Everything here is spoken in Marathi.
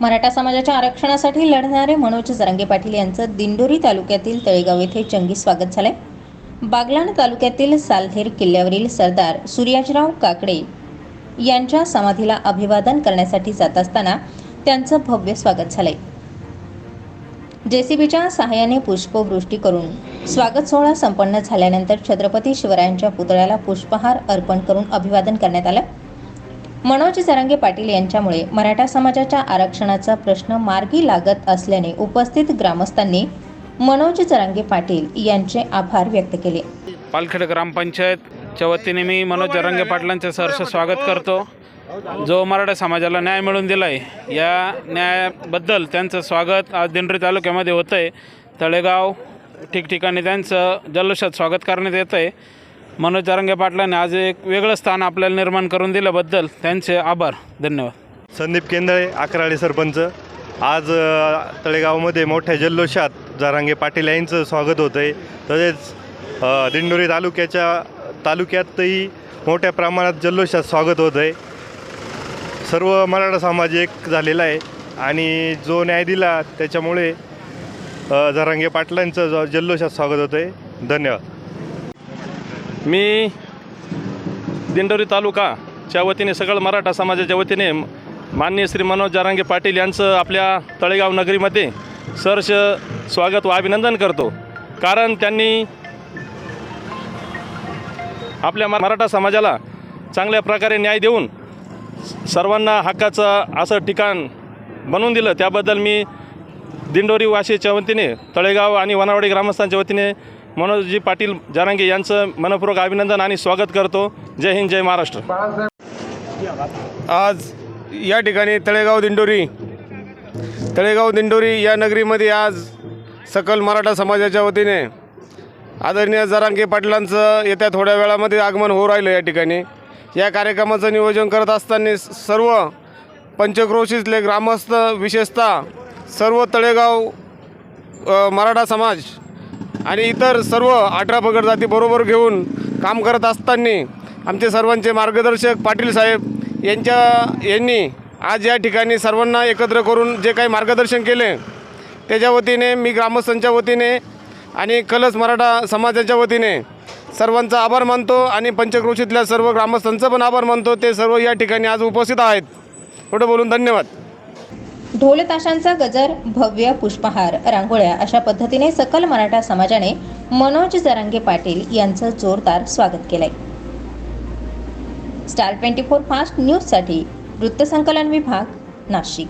मराठा समाजाच्या आरक्षणासाठी लढणारे मनोज जरांगे पाटील यांचं दिंडोरी तालुक्यातील तळेगाव येथे जंगी स्वागत झालंय. बागलाण तालुक्यातील सालधेर किल्ल्यावरील सरदार सूर्याजराव काकडे यांच्या समाधीला अभिवादन करण्यासाठी जात असताना त्यांचं भव्य स्वागत झालंय. जेसीबीच्या सहाय्याने पुष्पवृष्टी करून स्वागत सोहळा संपन्न झाल्यानंतर छत्रपती शिवरायांच्या पुतळ्याला पुष्पहार अर्पण करून अभिवादन करण्यात आलं. मनोज जरांगे पाटील यांच्यामुळे मराठा समाजाच्या आरक्षणाचा प्रश्न मार्गी लागत असल्याने उपस्थित ग्रामस्थांनी मनोज जरांगे पाटील यांचे आभार व्यक्त केले. पालखेड ग्रामपंचायतच्या वतीने मी मनोज जरांगे पाटलांचे सहर्ष स्वागत करतो. जो मराठा समाजाला न्याय मिळून दिला आहे या न्यायाबद्दल त्यांचं स्वागत आज दिंडोरी तालुक्यामध्ये होतं आहे तळेगाव ठिकठिकाणी त्यांचं जल्लोषात स्वागत करण्यात येतं आहे मनोज जारंगे पाटलांनी आज एक वेगळं स्थान आपल्याला निर्माण करून दिल्याबद्दल त्यांचे आभार. धन्यवाद. संदीप केंदळे अकराळे सरपंच. आज तळेगावमध्ये मोठ्या जल्लोषात जारांगे पाटील यांचं स्वागत होतं आहे तसेच दिंडोरी तालुक्याच्या तालुक्यातही मोठ्या प्रमाणात जल्लोषात स्वागत होत आहे सर्व मराठा समाज एक झालेला आहे आणि जो न्याय दिला त्याच्यामुळे जारांगे पाटलांचं जल्लोषात स्वागत होतं आहे धन्यवाद. मी दिंडोरी तालुकाच्या वतीने सगळं मराठा समाजाच्या वतीने माननीय श्री मनोज जारांगे पाटील यांचं आपल्या तळेगाव नगरीमध्ये सहर्ष स्वागत व अभिनंदन करतो. कारण त्यांनी आपल्या मराठा समाजाला चांगल्या प्रकारे न्याय देऊन सर्वांना हक्काचं असं ठिकाण बनवून दिलं. त्याबद्दल मी दिंडोरी वाशीच्या वतीने तळेगाव आणि वनावडी ग्रामस्थांच्या वतीने मनोजजी पाटील जारांगे यांचं मनपूर्वक अभिनंदन आणि स्वागत करतो. जय हिंद जय महाराष्ट्र. आज या ठिकाणी तळेगाव दिंडोरी तळेगाव दिंडोरी या नगरीमध्ये आज सकल मराठा समाजाच्या वतीने आदरणीय जरांगे पाटलांचं येत्या थोड्या वेळामध्ये आगमन होऊ राहिलं या ठिकाणी. या कार्यक्रमाचं नियोजन करत असताना सर्व पंचक्रोशीतले ग्रामस्थ विशेषतः सर्व तळेगाव मराठा समाज आणि इतर सर्व अठरा पगड जाती बरोबर घेऊन काम करत असताना आमचे सर्वांचे मार्गदर्शक पाटील साहेब यांच्या यांनी आज या ठिकाणी सर्वांना एकत्र करून जे काही मार्गदर्शन केले त्याच्या वतीने मी ग्रामस्थांच्या वतीने आणि कलस मराठा समाजाच्या वतीने सर्वांचा आभार मानतो आणि पंचक्रोशीतल्या सर्व ग्रामस्थांचं पण आभार मानतो. ते सर्व या ठिकाणी आज उपस्थित आहेत. एवढं बोलून धन्यवाद. ढोल ताशांचा गजर भव्य पुष्पहार रांगोळ्या अशा पद्धतीने सकल मराठा समाजाने मनोज जरांगे पाटील यांचं जोरदार स्वागत केलंय. स्टार ट्वेंटी फोर फास्ट न्यूजसाठी वृत्तसंकलन विभाग नाशिक.